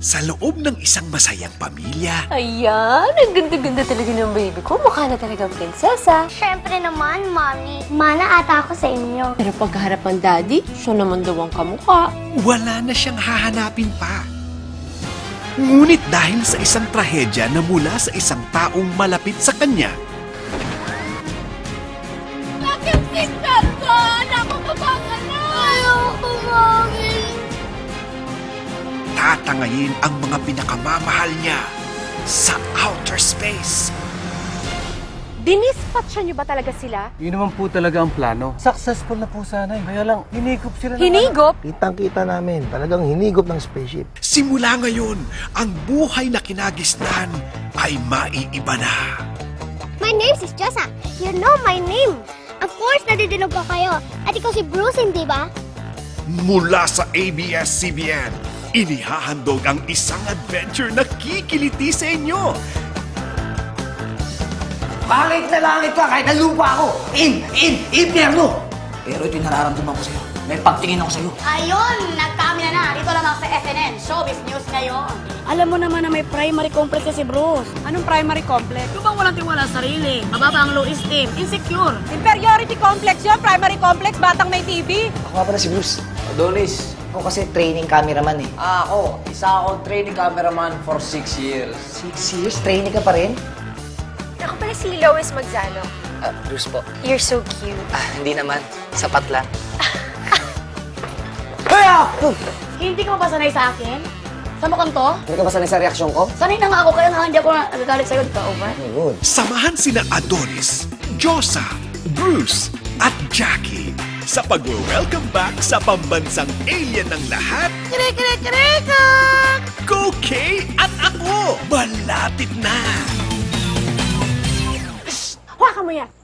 Sa loob ng isang masayang pamilya, Ayan, ang ganda-ganda talaga ng baby ko. Mukha na talagang prinsesa. Siyempre naman, Mami. Mana ata ako sa inyo. Pero pagkaharap ng daddy, siya naman daw ang kamukha. wala na siyang hahanapin pa. Ngunit dahil sa isang trahedya na mula sa isang taong malapit sa kanya, Bakit sister tatangayin ang mga pinakamamahal niya sa outer space. Dinispatcha niyo ba talaga sila? Yun naman po talaga ang plano. Successful na po sana eh. Kaya lang, hinigop sila ng Hinigop? Kitang-kita namin, talagang hinigop ng spaceship. Simula ngayon, ang buhay na kinagisnan ay maiiba na. My name is Josa. You know my name. Of course, nadidinog ko kayo. At ikaw si Bruce, hindi ba? Mula sa ABS-CBN, inihahandog ang isang adventure na kikiliti sa inyo. Langit na langit ka kahit nalupa ako. In, in, impyerno. Pero ito yung nararamdaman ko sa'yo. May pagtingin ako sa'yo. Ayun, nagkami na na. Dito lang ako sa SNN, Showbiz News ngayon. Alam mo naman na may primary complex na si Bruce. Anong primary complex? Yung bang walang tiwala sa sarili, mababa ang low esteem, insecure. Inferiority complex yun, primary complex, batang may TV. Ako nga pala si Bruce. Adonis. Ako kasi training cameraman eh. Ah, ako, isa akong training cameraman for six years. Six years? Training ka pa rin? Ako pala si Lois Magzano. Ah, Bruce po. You're so cute. Ah, hindi naman. Sapat lang. Hey! Hindi ka ba sanay sa akin? Sa mukhang to? Hindi ka ba sanay sa reaksyon ko? Sanay na nga ako, kaya nga hindi ako na- nagagalit sa'yo. Di ka over? Good. Samahan sina Adonis, Josa, Bruce, at Jackie sa pag-welcome back sa pambansang alien ng lahat. Go Kay at ako! Malapit na! Hawakan mo yan.